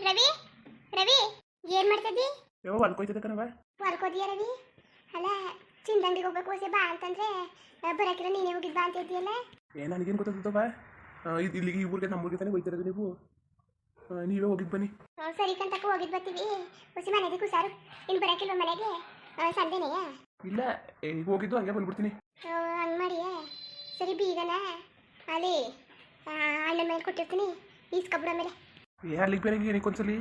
ರವಿ ರವಿ ಏನ್ ಮಾಡ್ತಿದ್ದಿ? ಯಾವ ಅನ್ಕೋಯ್ತದೆ ಕಣವ ಹೊಲ್ಕೋದಿಯ ರವಿ? ಅಲ್ಲ ಚಿಂದಂಗಡಿಗೆ ಹೋಗ್ಬೇಕು ಹೊಸ ಬಾ ಅಂತಂದ್ರೆ ಬರಕಿರ ನೀನೇ ಹೋಗಿದ್ ಬಾ ಅಂತ ಇದ್ದೀಯಲ್ಲ ಏ ನನಗೇನು ಗೊತ್ತಾಗ್ತದವ ಇದು ಇಲ್ಲಿಗೆ ಈ ಊರಿಗೆ ನಮ್ಮ ಊರಿಗೆ ತಾನೇ ಹೋಗ್ತಿರೋದು ನೀವು? ಆ, ನೀವೇ ಹೋಗಿದ್ ಬನ್ನಿ. ಹ್ಮ್, ಸರಿ ಕಂತಕ್ಕ ಹೋಗಿದ್ ಬರ್ತೀವಿ. ಹೊಸ ಮನೆಗೆ ಕುಸಾರು. ಇನ್ನು ಬರಕಿಲ್ವ ಮನೆಗೆ. ಆ, ಸಂಜೆನೆಯಾ? ಇಲ್ಲ ಏ, ಹೋಗಿದ್ದು ಹಂಗೆ ಬಂದ್ಬಿಡ್ತೀನಿ. ಆ, ಹಂಗ್ ಮಾಡಿಯೇ? ಸರಿ ಬೀಗನ? ಅಲ್ಲಿ ಅಣ್ಣನ ಮೇಲೆ ಕೊಟ್ಟಿರ್ತೀನಿ. ಈಸ್ಕೊಬಿಡೋ ಮೇಲೆ ಅಲ್ಲಿಗೆ ಬೇರೆ ಏನಕ್ಕೆ ಒಂದ್ಸಲಿ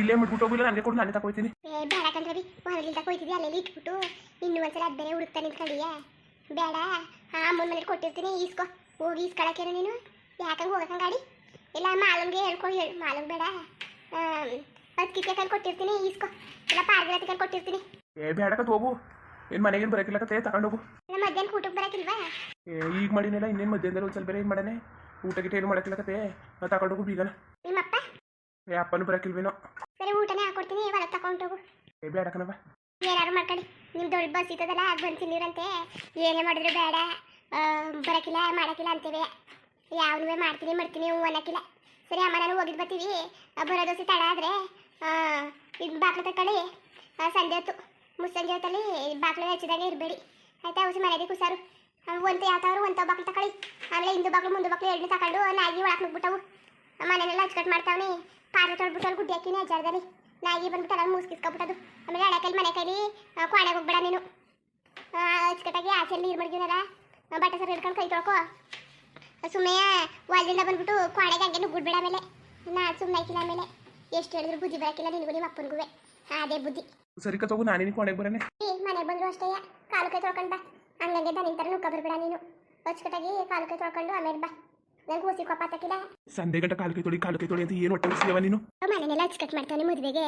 ಇಲ್ಲೇ ಬಿಟ್ಬಿಟ್ಟು ಹೋಗಿಲ್ಲ ನನಗೆ ಕೊಡು ನಾನೇ ತಗೋತೀನಿ ಬೇಡ ಕಂದ್ರವಿ ಹೊರಗಿಲ್ದ ಹೋಯ್ತಿದ್ದೆ ಅಲ್ಲೆಲ್ಲಿ ಇಟ್ಬಿಟ್ಟು? ಇನ್ನೂ ಒಂದ್ಸಲ ಅದು ಬೇರೆ ಹುಡುಕ್ತಾ ನಿಂತ್ಕೊಂಡಿಯ? ಬೇಡ ಆ ಅಮ್ಮನ ಮನೇಲಿ ಕೊಟ್ಟಿರ್ತೀನಿ ಈಸ್ಕೊ. ಹೋಗಿ ಈಸ್ಕೊಳಕೇನು ನೀನು? ಯಾಕಂಗೆ ಹೋಗಕ್ಕಂಗೆ ಗಾಡಿ ಇಲ್ಲ ಮಾಲಂಗೆ ಹೇಳ್ಕೊ ಹೇಳು ಮಾಲಂಗ್ ಬೇಡ. ಹತ್ತು ಕೈಲಿ ಕೊಟ್ಟಿರ್ತೀನಿ ಈಸ್ಕೊ. ಇಲ್ಲ ಪಾರ್ಗಿಲತಿ ಕೈಲಿ ಕೊಟ್ಟಿರ್ತೀನಿ. ಏ ಬೇಡ ಕತ್ ಹೋಗು. ಏನು ಮನೆಗೇನು ಬರೋಕಿಲ್ಲ ಕತೆ ತಗೊಂಡೋಗು ಇಲ್ಲ ಮಧ್ಯಾಹ್ನ ಊಟಕ್ಕೆ ಬರಕಿಲ್ವಾ? ಈಗ ಮಾಡಿನೆಲ್ಲ ಇನ್ನೇನು ಮಧ್ಯಾಹ್ನದಲ್ಲಿ ಒಂದು ಸ್ವಲ್ಪ ಬೇರೆ ಏನು ಮಾಡನೆ? ಊಟ ಗಿಟ ಏನು ಮಾಡೋಕ್ಕಿಲ್ಲ ಕತೆ ತಗೊಂಡೋಗು ಬೀಗನ. ನಿಮ್ಮಪ್ಪ? ಏ ಅಪ್ಪನೂ ಬರೋಕಿಲ್ವೇನೋ ಸರಿ ಊಟನೇ ಹಾಕೊಡ್ತೀನಿ. ಇವಾಗ ತಕೊಂಡು ಹೋಗು. ಏ ಬೇಡ ಕಣವ ಏನಾರು ಮಾಡ್ಕೊಳ್ಳಿ ನಿಮ್ಮ ದೊಡ್ಡ ಬಸ್ ಇತ್ತದಲ್ಲ ಅದು ಬಂದು ತಿಂದಿರಂತೆ ಏನೇ ಮಾಡಿದ್ರು ಬೇಡ. ಬರಕಿಲ್ಲ ಮಾಡಕಿಲ್ಲ ಅಂತೇವೆ. ಯಾವನು ಮಾಡ್ತೀನಿ ಮಾಡ್ತೀನಿ ಹ್ಞೂ ಅನ್ನಕ್ಕಿಲ್ಲ ಸರಿ ಅಮ್ಮ ನಾನು ಹೋಗಿದ್ದು ಬರ್ತೀವಿ. ಬರೋ ದೋಸೆ ತಡ ಆದರೆ. ಇದು ಬಾಕ್ಲು ತಕೊಳ್ಳಿ ಸಂಜೆ ಹೊತ್ತು ಮುಸ್ಸಂಜೆ ಹೊತ್ತಲ್ಲಿ ಬಾಕ್ಲು ಹೆಚ್ಚಿದಾಗ ಇರಬೇಡಿ. ಆಯ್ತಾ ಹುಸಿ ಮನೆಗೆ ಕುಸಾರು. ಒಂದು ಯಾವ್ದಾದ್ರು ಒಂದು ಬಾಕ್ಲು ತಕೊಳ್ಳಿ ಆಮೇಲೆ ಹಿಂದೂ ಬಾಕ್ಲು ಮುಂದೆ ಬಾಕ್ಲು ಎರಡನೇ ತಗೊಂಡು ನಾಯಿ ಒಳಗೆ ನುಗ್ಬಿಟ್ಟವು. ಮನೆಯೆಲ್ಲ ಕಟ್ ಮಾಡ್ತಾವನಿ. ಪಾತ್ರೆ ತೊಳ್ಬಿಟ್ಟು ಅಲ್ಲಿ ಗುಡ್ಡಿ ಹಾಕಿನಿ ಅಜ್ಜಾರದಲ್ಲಿ ನಾಯಿ ಬಂದ್ಬಿಟ್ಟು ಅಲ್ಲಿ ಮುಸ್ಕಿಸ್ಕೊಬಿಟ್ಟದು ಆಮೇಲೆ ಹಳೆ ಮನೆ ಕೈಲಿ ಕ್ವಾಣೆಗೆ ಹೋಗ್ಬೇಡ ನೀನು. ಅಚ್ಚುಕಟ್ಟಾಗಿ ಆಚೆ ನೀರು ಮಡಗಿನಲ್ಲ ಬಟ್ಟೆ ಸರ್ ಹಿಡ್ಕೊಂಡು ಕೈ ತೊಳ್ಕೊ. ಸುಮ್ಮನೆ ಹೊಲದಿಂದ ಬಂದ್ಬಿಟ್ಟು ಕ್ವಾಣೆಗೆ ಹಂಗೆ ನುಗ್ಬಿಡ್ಬೇಡ ಮೇಲೆ ನಾ ಸುಮ್ಮನೆ ಹಾಕಿಲ್ಲ ಆಮೇಲೆ. ಎಷ್ಟು ಹೇಳಿದ್ರು ಬುದ್ಧಿ ಬರಕಿಲ್ಲ ನಿನಗೂ ನಿಮ್ಮ ಅಪ್ಪನಿಗೂ ಅದೇ ಬುದ್ಧಿ. ಸರಿ ಕತ್ ಹೋಗು ನಾನೇನು ಕೊನೆಗೆ ಬರೋಣ. ಮನೆಗೆ ಬಂದ್ರು ಅಷ್ಟೇ ಕಾಲು ಕೈ ತೊಳ್ಕೊಂಡು ಬಾ. ಹಂಗಂಗೆ ದನಿನ ಥರ ನುಗ್ಗ ಬರ್ಬೇಡ ನೀನು. ಅಚ್ಚುಕಟ್ಟಾಗಿ ಕಾಲು ಕೈ ತೊಳ್ಕೊಂಡು ಆಮೇಲೆ ಬಾ. ನಂಗೆ ಕೂಸಿ ಕೊಪ್ಪ ತಕ್ಕಿಲ್ಲ ಸಂಧೆ ಗಂಟ ಕಾಲು ಕೈ ತೊಳಿ ಕಾಲು ಕೈ ತೊಳಿ ಅಂತ ಏನು ಹೊಟ್ಟೆ ಸಿಗವ ನೀನು? ಮನೆನೆಲ್ಲ ಅಚ್ಚುಕಟ್ಟು ಮಾಡ್ತಾನೆ ಮದುವೆಗೆ?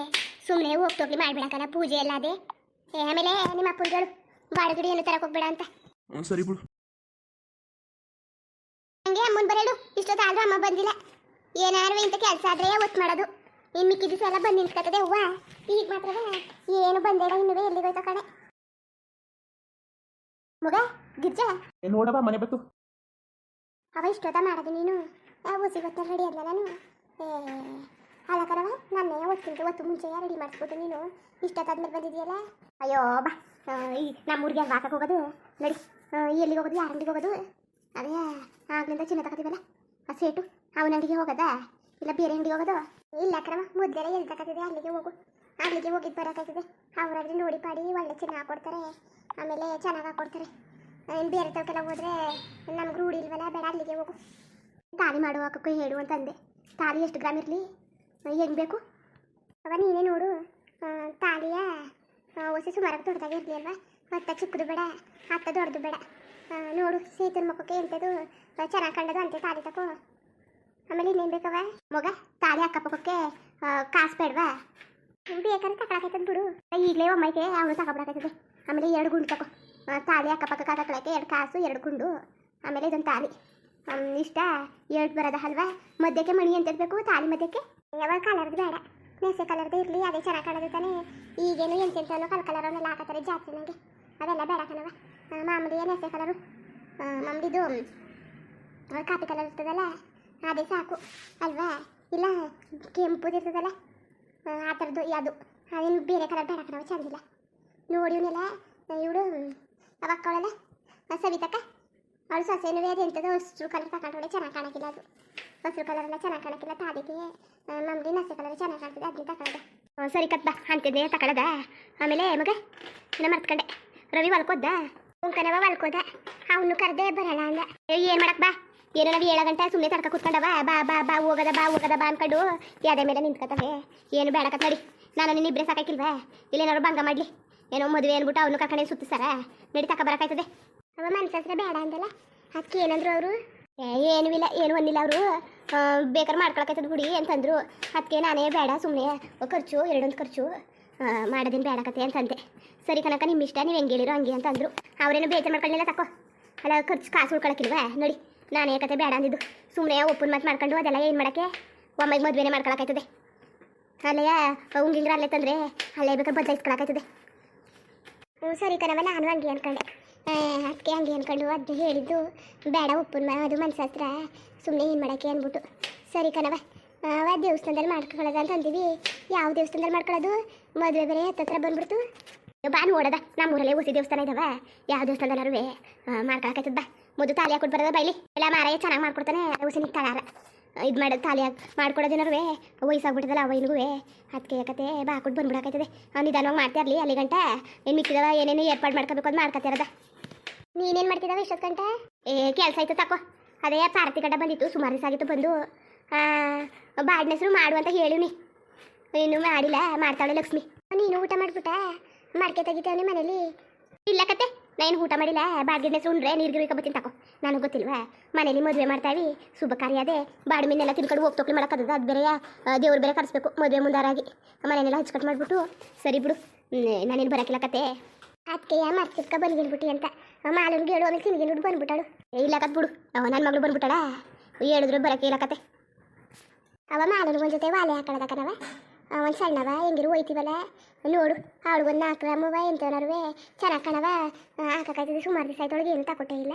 ಸುಮ್ಮನೆ ಹೋಗ್ತೋಗ್ಲಿ ಮಾಡ್ಬಿಡಕ್ಕಲ್ಲ ಪೂಜೆ ಎಲ್ಲ ಅದೇ. ಏ, ಆಮೇಲೆ ನಿಮ್ಮ ಅಪ್ಪಂಗಳು ಬಾಡುಗಿಡಿ ಏನು ತರಕ್ಕೆ ಹೋಗ್ಬೇಡ ಅಂತ. ಹ್ಞೂ ಸರಿ ಬಿಡು. ಹಂಗೆ ಅಮ್ಮನ್ ಬರೇಳು ಇಷ್ಟೊತ್ತಾದ್ರೂ ಅಮ್ಮ ಬಂದಿಲ್ಲ. ಏನಾರು ಇಂಥ ಕೆಲಸ ಆದ್ರೆ ಒತ್ತು ಮಾಡೋದು. ಇನ್ನು ಮಿಕ್ಕಿ ದಿವಸ ಎಲ್ಲ ಬಂದು ನಿಂತ್ಕೊತದೆ ಹೂವ ಈಗ ಮಾತ್ರ ಏನು ಬಂದೇಡ ಇನ್ನುವೇ ಎಲ್ಲಿಗೆ ಹೋಯ್ತು ಕಣೆ. ಮಗ ಗಿರ್ಜಾ. ಏ ನೋಡವ ಮನೆ ಬತ್ತು. ಅವ ಇಷ್ಟೊತ್ತ ಮಾಡೋದು ನೀನು? ಉಸಿ ಗೊತ್ತ ರೆಡಿ ಅಲ್ಲ ನಾನು? ಏ, ಅಲ್ಲ ನನ್ನ ಒತ್ತಿಂತ ಒತ್ತು ಮುಂಚೆ ರೆಡಿ ಮಾಡಿಸ್ಬೋದು ನೀನು? ಇಷ್ಟೊತ್ತಾದ್ಮೇಲೆ ಬಂದಿದೆಯಲ್ಲ? ಅಯ್ಯೋ, ಬಾ. ಈ ನಮ್ಮೂರಿಗೆ ಅಲ್ಲಿ ಹಾಕಕ್ಕೆ ಹೋಗೋದು. ನಡಿ. ಎಲ್ಲಿಗೆ ಹೋಗೋದು, ಯಾರ ಅಂಗಡಿಗೆ ಹೋಗೋದು? ಅದೇ, ಆಗ್ಲಿಂದ ಚಿನ್ನ ತಗೋತೀವಲ್ಲ? ಆ, ಸೇಟು, ಅವನ ಅಂಗಡಿಗೆ ಹೋಗೋದಾ? ಇಲ್ಲ ಬೇರೆ ಅಂಗಡಿಗೆ ಹೋಗೋದು? ಇಲ್ಲ ಕರವ, ಮೊದಲೆಲ್ಲ ಎಲ್ಲಿ ತಗೋತಿದೆ ಅಲ್ಲಿಗೆ ಹೋಗು. ಅಲ್ಲಿಗೆ ಹೋಗಿದ್ದು ಬರೋಕ್ಕಾಗ್ತದೆ ಅವರಾದ್ರೆ ನೋಡಿ ಪಾಡಿ, ಒಳ್ಳೆ ಚಿನ್ನ ಹಾಕೊಡ್ತಾರೆ ಆಮೇಲೆ ಚೆನ್ನಾಗಿ ಹಾಕೊಡ್ತಾರೆ. ಇನ್ನು ಬೇರೆ ತವಕ್ಕೆಲ್ಲ ಹೋದ್ರೆ ನಮ್ಗೆ ರೂಢಿ ಇಲ್ವಲ್ಲ ಬೇಡ ಅಲ್ಲಿಗೆ ಹೋಗು. ತಾಳಿ ಮಾಡುವ ಅಕ್ಕಕ್ಕೆ ಹೇಳು ಅಂತಂದೆ ತಾಳಿ ಎಷ್ಟು ಗ್ರಾಮ್ ಇರಲಿ? ಹೆಂಗೆ ಬೇಕು? ಅವ ನೀನೇ ನೋಡು. ಆ, ತಾಳಿಯ ಹೊಸ ಸುಮಾರಾಗಿ ದೊಡ್ಡದಾಗಿ ಇರಲಿ ಅಲ್ವಾ? ಹತ್ತ ಚಿಕ್ಕದು ಬೇಡ ಹತ್ತ ದೊಡ್ಡದು ಬೇಡ. ನೋಡು ಸೇತನ ಮಕ್ಕಕ್ಕೆ ಎಂಥದ್ದು ಚೆನ್ನಾಗಿ ಕಂಡದು ಅಂತೆ ತಾಳಿ ತಕೋ. ಆಮೇಲೆ ಇನ್ನೇನು ಬೇಕವ ಮಗ ತಾಳಿ ಅಕ್ಕಪಕ್ಕಕ್ಕೆ ಕಾಸು ಬೇಡವಾ? ಬೇಕಾದ್ರೆ ತಗೊಳಕೈತದ ಬಿಡು. ಈಗಲೇ ಒಮ್ಮೈತೆ ಅವನು ತಗೊಬಿಡಕೈತದೆ ಆಮೇಲೆ ಎರಡು ಗುಂಡು ಆ, ತಾಳಿ ಅಕ್ಕಪಕ್ಕ ಹಾಕಕ್ಕೆ ಎರಡು ಕಾಸು ಎರಡು ಗುಂಡು ಆಮೇಲೆ ಇದೊಂದು ತಾಳಿ. ಇಷ್ಟ ಎರಡು ಬರೋದ ಹಲ್ವಾ ಮಧ್ಯಕ್ಕೆ ಮಣಿ ಅಂತ ಇರಬೇಕು ತಾಳಿ ಮಧ್ಯಕ್ಕೆ? ಯಾವಾಗ ಕಲರ್ದು ಬೇಡ. ನೆಸೆ ಕಲರ್ದು ಇರಲಿ ಅದೇ ಚೆನ್ನಾಗಿ ಕಾಣೋದು ತಾನೇ. ಈಗೇನು ಎಂತೆಂತನೋ ಕಲ್ ಕಲರ್ ಅವನ್ನೆಲ್ಲ ಹಾಕತ್ತಾರೆ ಜಾಸ್ತಿ ನನಗೆ ಅದೆಲ್ಲ ಬೇಡ ಕಣವ ಮಾಮೂಲಿ ನೆಸೆ ಕಲರು ಮಾಮೂಲಿದು ಕಾಪಿ ಕಲರ್ ಇರ್ತದಲ್ಲ ಅದೇ ಸಾಕು. ಅಲ್ವಾ? ಇಲ್ಲ ಕೆಂಪುದು ಇರ್ತದಲ್ಲ. ಆ, ಆ ಥರದ್ದು ಅದು ಅದೇನು ಬೇರೆ ಕಲರ್ ಬೇಡ ಕಣವ ಚಂದಿಲ್ಲ. ನೋಡಿ ಇವನ್ನೆಲ್ಲ ಇವಳು ಅವ ಅಕ್ಕವಳಲ್ಲ ಸವಿತಕ್ಕ ಅವಳು ಸೊಸೆನೂ ಅದು ಎಂಥದ್ದು ಹಸಿರು ಕಲರ್ ತಗೊಂಡ್ರೆ ಚೆನ್ನಾಗಿ ಕಾಣಕ್ಕಿಲ್ಲ ಅದು. ಹಸಿರು ಕಲರ್ ಎಲ್ಲ ಚೆನ್ನಾಗಿ ಕಾಣಕ್ಕಿಲ್ಲ ತಾದಿಗೆ ಮಮ್ಮಿ ನಸೆ ಕಲರ್ ಚೆನ್ನಾಗಿ ಕಾಣ್ತದೆ ಅದನ್ನ ತಗೊಳ್ಳೋದೆ ಸರಿ ಕತ್ ಬಾ, ಅಂತಿದ್ದೆ ತಗೊಳದ ಆಮೇಲೆ ಮಗ, ಇನ್ನ ಮರ್ತ್ಕೊಂಡೆ. ರವಿ ಹೊಲ್ಕೋದ ಉಂಕನವ ಹೊಲ್ಕೋದ. ಅವನು ಕರೆದೆ ಬರಲ್ಲ ಅಂದ. ಏನು ಮಾಡಕ್ ಬಾ? ಏನೋ ನಾವು ಏಳು ಗಂಟೆ ಸುಮ್ಮನೆ ತಡ್ಕ ಕುತ್ಕೊಂಡವ. ಬಾ ಬಾ ಬಾ, ಹೋಗದ ಬಾ ಹೋಗದ ಬಾ ಅನ್ಕೊಂಡು ಯಾವ್ದೇ ಮೇಲೆ ನಿಂತ್ಕೊತವೆ. ಏನು ಬೇಡಕತ್ ನಡಿ. ನಾನು ನಿನ್ನ ಇಬ್ಬರೇ ಸಾಕಾಕಿಲ್ವಾ ಇಲ್ಲೇನಾದ್ರು ಭಂಗ ಮಾಡಲಿ. ಏನೋ ಮದುವೆ ಅಂದ್ಬಿಟ್ಟು ಅವನು ಕರ್ಕೊಂಡೆ ನಡಿ ತಕ ಬರಕಾಯ್ತದೆ ಅವ ಮನ್ಸತ್ರ ಬೇಡ ಅಂದಲ್ಲ. ಅದಕ್ಕೆ ಏನಂದ್ರು ಅವರು? ಏನೂ ಇಲ್ಲ, ಏನು ಒಂದಿಲ್ಲ ಅವರು. ಬೇಕಾದ್ರೆ ಮಾಡ್ಕೊಳಕೈತದ ಗುಡಿ ಅಂತಂದ್ರು. ಅದಕ್ಕೆ ನಾನೇ ಬೇಡ ಸುಮ್ಮನೆ ಖರ್ಚು, ಎರಡೊಂದು ಖರ್ಚು. ಮಾಡೋದೇನು ಕತೆ ಅಂತಂದೆ. ಸರಿ ಕನಕ ನಿಮ್ಮ ಇಷ್ಟ, ನೀವು ಹೆಂಗೆ ಹೇಳಿರೋ ಹಂಗೆ ಅಂತಂದ್ರು. ಅವರೇನು ಬೇಜಾರು ಮಾಡ್ಕೊಳ್ಳಿಲ್ಲ, ತಕೋ. ಅಲ್ಲ, ಖರ್ಚು ಕಾಸು ಉಳ್ಕೊಳಕ್ಕಿಲ್ವಾ ನೋಡಿ, ನಾನೇ ಕತೆ ಬೇಡ ಅಂದಿದ್ದು. ಸುಮ್ಮನೆ ಒಪ್ಪನ್ ಮಾತು ಮಾಡ್ಕೊಂಡು ಅದೆಲ್ಲ ಏನು ಮಾಡೋಕ್ಕೆ? ಒಮ್ಮೆಗೆ ಮದುವೆನೇ ಮಾಡ್ಕೊಳಕೈತದೆ ಅಲ್ಲಯ್ಯ, ಉಂಗಿಂಗ್ರ ಅಲ್ಲೇ ತಂದರೆ, ಅಲ್ಲೇ ಬೇಕಾದ್ರೆ ಬದಲಾಯಿಸ್ಕೊಳಕೈತದೆ ಸರಿ ಕಣವ ನಾನು ಹಂಗೆ ಅನ್ಕೊಂಡೆ. ಅದಕ್ಕೆ ಹಂಗೆ ಅನ್ಕೊಂಡು ಅದು ಹೇಳಿದ್ದು, ಬೇಡ ಉಪ್ಪಿನ ಅದು ಮನ್ಸಾಸ್ತ್ರ ಸುಮ್ಮನೆ ಏನು ಮಾಡೋಕ್ಕೆ ಅಂದ್ಬಿಟ್ಟು. ಸರಿ ಕಣವ ಅವ ದೇವಸ್ಥಾನದಲ್ಲಿ ಮಾಡ್ಕೊಳ್ಳೋದು ಅಂತ ಅಂದೀವಿ. ಯಾವ ದೇವಸ್ಥಾನದಲ್ಲಿ ಮಾಡ್ಕೊಳ್ಳೋದು? ಮದುವೆ ಬೇರೆ ಹತ್ತತ್ರ ಬಂದ್ಬಿಡ್ತು. ಬಾ ನೋಡದ ನಮ್ಮೂರಲ್ಲೇ ಉಸಿ ದೇವಸ್ಥಾನ ಇದಾವ. ಯಾವ ದೇವಸ್ಥಾನದಲ್ಲಾರು ಮಾಡ್ಕೊಳಕತ್ತದ ಬಾ. ಮೊದಲು ತಾಲಿ ಹಾಕ್ಬಿಟ್ಟು ಬರೋದ ಬೈಲಿ ಎಲ್ಲ ಮಾರಾಯ, ಚೆನ್ನಾಗಿ ಮಾಡ್ಕೊಡ್ತಾನೆ. ಉಸಿ ನಿಂತಾರ ಇದು ಮಾಡೋದು ತಾಲಿ ಹಾಕಿ ಮಾಡ್ಕೊಡೋದೇನಾರು ವಯಸ್ಸಾಗ್ಬಿಟ್ಟದಲ್ಲ ಅವನಿಗೂ ಅದಕ್ಕೆ ಯಾಕತೆ ಬಂದ್ಬಿಡಕೈತದೆ ಅವ್ನು ನಿಧಾನವಾಗಿ ಮಾಡ್ತಾ ಇರಲಿ, ಅಲ್ಲಿ ಗಂಟೆ. ಏನು ಮಿಕ್ಕಿದವ, ಏನೇನು ಏರ್ಪಾಡು ಮಾಡ್ಕೋಬೇಕು ಅಂತ ಮಾಡ್ಕೊತಿರದ ನೀನೇನು ಮಾಡ್ತಿದ್ದಾವೆ ಇಷ್ಟೊತ್ತು ಗಂಟೆ? ಏ, ಕೆಲಸ ಆಯ್ತು ತಕೋ. ಅದೇ ಪಾರತಿ ಗಂಟ ಬಂದಿತ್ತು, ಸುಮಾರು ದಿವಸ ಆಗಿತ್ತು ಬಂದು. ಬಾಡಿನ ಹೆಸರು ಮಾಡು ಅಂತ ಹೇಳಿವ್ನಿ ಇನ್ನು ಮಾಡಿಲ್ಲ, ಮಾಡ್ತಾಳೆ ಲಕ್ಷ್ಮಿ. ನೀನು ಊಟ ಮಾಡ್ಬಿಟ್ಟ? ಮಾಡ್ಕೆ ತೆಗಿತಾವನಿ ಮನೇಲಿ? ಇಲ್ಲ ಕತೆ ನಾನು ಊಟ ಮಾಡಿಲ್ಲ ಬಾಡಿಗೆ ಸುಂಡ್ರೆ ನೀರು ಬರ್ತೀನಿ ತಕೋ. ನನಗೆ ಗೊತ್ತಿಲ್ವಾ? ಮನೇಲಿ ಮದುವೆ ಮಾಡ್ತಾವಿ ಶುಭ ಕಾರ್ಯ ಅದೇ. ಬಾಡಿ ಮೀನೆಲ್ಲ ತಿನ್ಕೊಂಡು ಹೋಗ್ತೋಕ್ಲಿ ಮಾಡೋಕ್ಕದ ಅದು ಬೇರೆ ದೇವ್ರು ಬೇರೆ ಕರೆಸ್ಬೇಕು ಮದುವೆ ಮುಂದಾರಾಗಿ. ಮನೆಯೆಲ್ಲ ಹಚ್ಕಟ್ ಮಾಡಿಬಿಟ್ಟು ಸರಿ ಬಿಡು. ನಾನೇನು ಬರೋಕಿಲ್ಲ ಕತೆ. ಅದಕ್ಕೆ ಮರ್ತಿರ್ಕ ಬಂದ್ಬಿಟ್ಟಿ ಅಂತ. ಮಾಲನ್ಗೆ ಹೇಳು ಆಮೇಲೆ ತಿನ್ಗಿನ್ಬಿಟ್ಟು ಬಂದ್ಬಿಟ್ಟಾಳು. ಏ, ಇಲ್ಲ ಕತ್ ಬಿಡು. ಅವ ನನ್ನ ಮಗಳು ಬಂದ್ಬಿಟ್ಟಾಳ? ಹೇಳಿದ್ರು ಬರೋಕೆ ಕತೆ. ಅವ ಮಾಲನ್ ಒಂದ್ ಜೊತೆ ವಾಲೆ ಹಾಕೊಳ್ಳೋದ ಅವನ್ ಸಣ್ಣವ ಹೆಂಗಿರು ಹೋಯ್ತೀವಲ್ಲ ನೋಡು ಅವಳಿಗೊಂದು ನಾಲ್ಕು ಗ್ರಾಮವ ಎಂತವನರ್ವೆ ಚೆನ್ನಾಗಿ ಕಣವ? ಹಾಕಕ್ಕಾಯ್ತದೆ ಸುಮಾರು ದಿವಸ ಆಯ್ತೊಳಗೆ ಏನು ತಗೊಟ್ಟೇ ಇಲ್ಲ.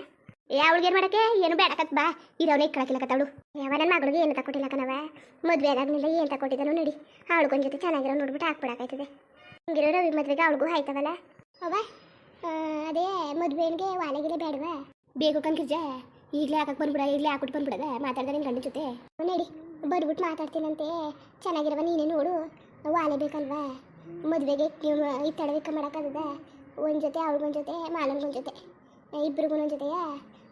ಏ, ಅವಳಿಗೆ ಏನು ಮಾಡಕ್ಕೆ? ಏನು ಬೇಡ ಕತ್ ಬಾ. ಇರೋನೇ ಇಕ್ಕಳಕ್ಕಿಲ್ಲ ಕತ್ತವಳು ಯಾವ, ನನ್ನ ಮಗಳಿಗೆ ಏನು ತಕೊಟ್ಟಿಲ್ಲ ಕಣವ? ಮದುವೆ ಆದಾಗ್ಲಿಂದ ಏನು ತಕೊಟ್ಟಿದ್ದಾನೋ ನೋಡಿ. ಅವಳಿಗೊಂದು ಜೊತೆ ಚೆನ್ನಾಗಿರೋ ನೋಡ್ಬಿಟ್ಟು ಹಾಕ್ಬಿಡಕ್ಕಾಯ್ತದೆ ಹಿಂಗಿರೋ ರವಿ ಮದುವೆಗೆ ಅವಳಿಗೂ ಆಯ್ತವಲ್ಲ? ಅವ ಅದೇ ಅದೇ ಮದುವೆಗೆ ವಾಲೆಗಿಲೆ ಬೇಡವಾ? ಬೇಕು ಕನ್ಕಿರ್ಜ ಈಗಲೇ ಹಾಕಕ್ಕೆ ಬಂದ್ಬಿಡ ಈಗಲೇ ಹಾಕ್ಬಿಟ್ಟು ಬಂದ್ಬಿಡದ, ಮಾತಾಡ್ದ ನಿನ್ನ ಗಂಡ ಜೊತೆ. ನೋಡಿ ಬರ್ಬಿಟ್ಟು ಮಾತಾಡ್ತೀನಂತೆ. ಚೆನ್ನಾಗಿರವ, ನೀನೇ ನೋಡು. ವಾಲೆ ಬೇಕಲ್ವಾ? ಮದುವೆಗೆ ವಿಕ್ಕ ಮಾಡೋಕ್ಕಾಗದ ಒಂದು ಜೊತೆ ಅವ್ರಿಗೊಂದ್ ಜೊತೆ ಮಾಲನ್ಗೊಂದು ಜೊತೆ. ಇಬ್ರಿಗೂ ಒಂದ್ ಜೊತೆಯ?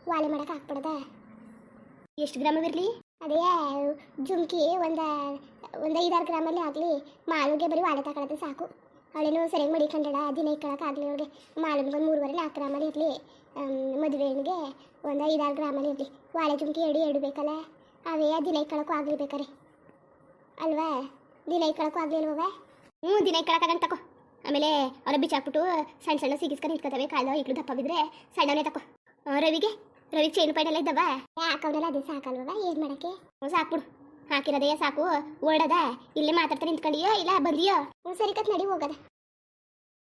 ವಾಲೆ ಮಾಡಕ್ಕೆ ಹಾಕ್ಬಿಡದ ಎಷ್ಟು ಗ್ರಾಮವಿರಲಿ ಅದೇ, ಜುಮ್ಕಿ ಒಂದ, ಒಂದು ಐದಾರು ಗ್ರಾಮಲ್ಲಿ ಆಗಲಿ. ಮಾಲಿಗೆ ಬರೀ ವಾಲೆ ತಗೊಳತ್ತೆ ಸಾಕು. ಅವಳೇನು ಸರಿಯಾಗಿ ಮಡಿಕೊಂಡಳ ದಿನ ಇಕ್ಕಳಕ್ಕಾಗಲಿ ಅವಳಿಗೆ ಮಾಲನ್ಗೊಂದು ಮೂರುವರೆ ನಾಲ್ಕು ಗ್ರಾಮಲ್ಲಿ ಇರಲಿ. ಮದುವೆಗೆ ಒಂದು ಐದಾರು ಗ್ರಾಮಲ್ಲಿ ಇರಲಿ. ವಾಳೆ ಜುಮ್ಕಿ ಎರಡು ಎರಡು ಬೇಕಲ್ಲ? ಅವೇ ದಿನ ಇಕ್ಕಳಕ್ಕೂ ಆಗಲಿ ಬೇಕಾರೆ. ಅಲ್ವಾ? ದಿನ ಇಕ್ಕಳಕ್ಕೂ ಆಗಲಿ ಅಲ್ವವ? ಹ್ಞೂ ದಿನ ಇಕ್ಕಳಕ್ಕಾಗಂತ ತಕೋ. ಆಮೇಲೆ ಅವರ ಬಿಚ್ಚಾಕ್ಬಿಟ್ಟು ಸಣ್ಣ ಸಣ್ಣ ಸಿಗಿಸ್ಕೊಂಡು ನಿಂತ್ಕೋತವೆ ಕಾಲು ಇಕ್ಳು ದಪ್ಪ ಬಿದ್ದರೆ ಸಣ್ಣವೇ ತಕೋ. ರವಿಗೆ? ರವಿ ಚೈನ್ ಪೈನ್ ಎಲ್ಲ ಇದ್ದವ? ಹಾಕವನೆಲ್ಲ ಅದೇ ಸಾಕಲ್ವವ? ಏನು ಮಾಡಕ್ಕೆ? ಸಾಕ್ಬಿಡು. ಹಾಕಿರೋದೇ ಸಾಕು. ಓಡದ. ಇಲ್ಲೇ ಮಾತಾಡ್ತಾ ನಿಂತ್ಕೊಂಡಿಯೋ ಇಲ್ಲ ಬಂದಿಯೋ? ಹ್ಞೂ ಸರಿ ಕತ್ ನಡಿ, ಹೋಗದ.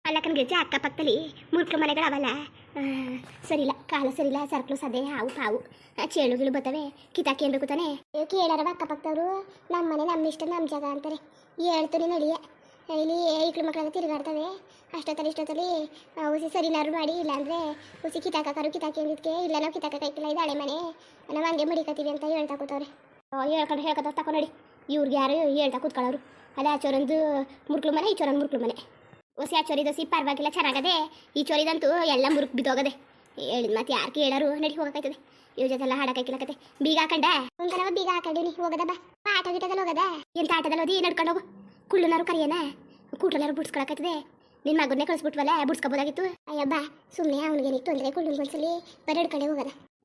ಅಲ್ಲಕ್ಕನ ಗೆಜ್ಜೆ ಅಕ್ಕಪಕ್ಕದಲ್ಲಿ ಮುರ್ಕ ಮನೆಗಳು ಅವಲ್ಲ. ಸರಿ ಸರಿಲ್ಲ, ಕಾಲ ಸರಿಲ್ಲ, ಸರ್ಕಲು ಸದೆ, ಹಾವು ಪಾವು. ಚೇಳುಗಳು ಬರ್ತವೆ ಕಿತಾಕಿ ಏನ್ಬೇಕು ತಾನೆ? ಕೇಳಾರವ ಅಕ್ಕಪಕ್ಕದವರು ನಮ್ಮ ಮನೆ ನಮ್ಮ ಇಷ್ಟ ನಮ್ಮ ಜಾಗ ಅಂತಾರೆ. ಹೇಳ್ತೀನಿ ನಡಿಯ. ಇಲ್ಲಿ ಇಕ್ಳು ಮಕ್ಕಳೆಲ್ಲ ತಿರುಗಾಡ್ತವೆ. ಅಷ್ಟೊತ್ತಲ್ಲಿ, ಇಷ್ಟೊತ್ತಲ್ಲಿ ಹುಸಿ ಸರಿನಾರು ಮಾಡಿ, ಇಲ್ಲಾಂದ್ರೆ ಹುಸಿ ಕಿತಾಕಾರು ಕಿತಾಕಿ ಅಂದಿದ್ದಕ್ಕೆ ಇಲ್ಲ ನಾವು ಕಿತಾಕಿಲ್ಲ ಇದು ಹಳೆ ಮನೆ. ನಾವು ಹಂಗೆ ಮಡಿಕತ್ತೀವಿ ಅಂತ ಹೇಳ್ತಾ ಕೂತವ್ರೆ. ಹೇಳ್ಕೊಂಡು ಹೇಳ್ಕೊತ ತಕೊ ನೋಡಿ. ಇವ್ರಿಗೆ ಯಾರು ಹೇಳ್ತಾ ಕೂತ್ಕೊಳ್ಳೋರು. ಅದೇ ಆ ಚೋರಂದು ಮುರುಕ್ಳು ಮನೆ ಈ ಚೋರನ್ ಮುರುಕ್ಳು ಮನೆ. ಹೊಸ ಆ ಚೋರಿ ದೋಸಿ ಪರವಾಗಿಲ್ಲ ಚೆನ್ನಾಗದೆ. ಈ ಚೋರಿದಂತೂ ಎಲ್ಲ ಮುರುಕ್ ಬಿದ್ದೋಗದೆ. ಹೇಳಿದ ಮತ್ತೆ ಯಾರಿಗೆ ಹೇಳೋರು ನಡಿ ಹೋಗಕ್ಕಾಯ್ತದೆ ಇವ್ರ ಜೊತೆ ಎಲ್ಲ ಹಾಡಕ್ಕಾಯ್ಕಿಲ್ಲಕತ್ತೆ ಬೀಗ ಹಾಕಂಡ? ಒಂಥರ ಬೀಗ ಹಾಕೊಂಡಿನಿ ಹೋಗದ ಬಾ. ಆಟ ಗಿಟದಲ್ಲಿ ಹೋಗದ. ಎಂತ ಆಟದಲ್ಲಿ ಓದಿ ನಡ್ಕೊಂಡು ಹೋಗು. ಕುಳ್ಳುನಾರು ಕರಿಯನ? ಕೂಟನಾರು ಬಿಡ್ಸ್ಕೊಳಕತ್ತದೆ ನಿನ್ನ ಮಗನೇ ಕಳಿಸ್ಬಿಟ್ವಲ್ಲ ಬಿಡ್ಸ್ಕೊಬೋದಾಗಿತ್ತು? ಅಯ್ಯಬ್ಬ ಸುಮ್ಮನೆ ಅವನಿಗೆ ತೊಂದರೆ ಕುಳ್ಳು ಒಂದ್ಸಲಿ ಹಿಡ್ಕೊಂಡೆ ಹೋಗದ.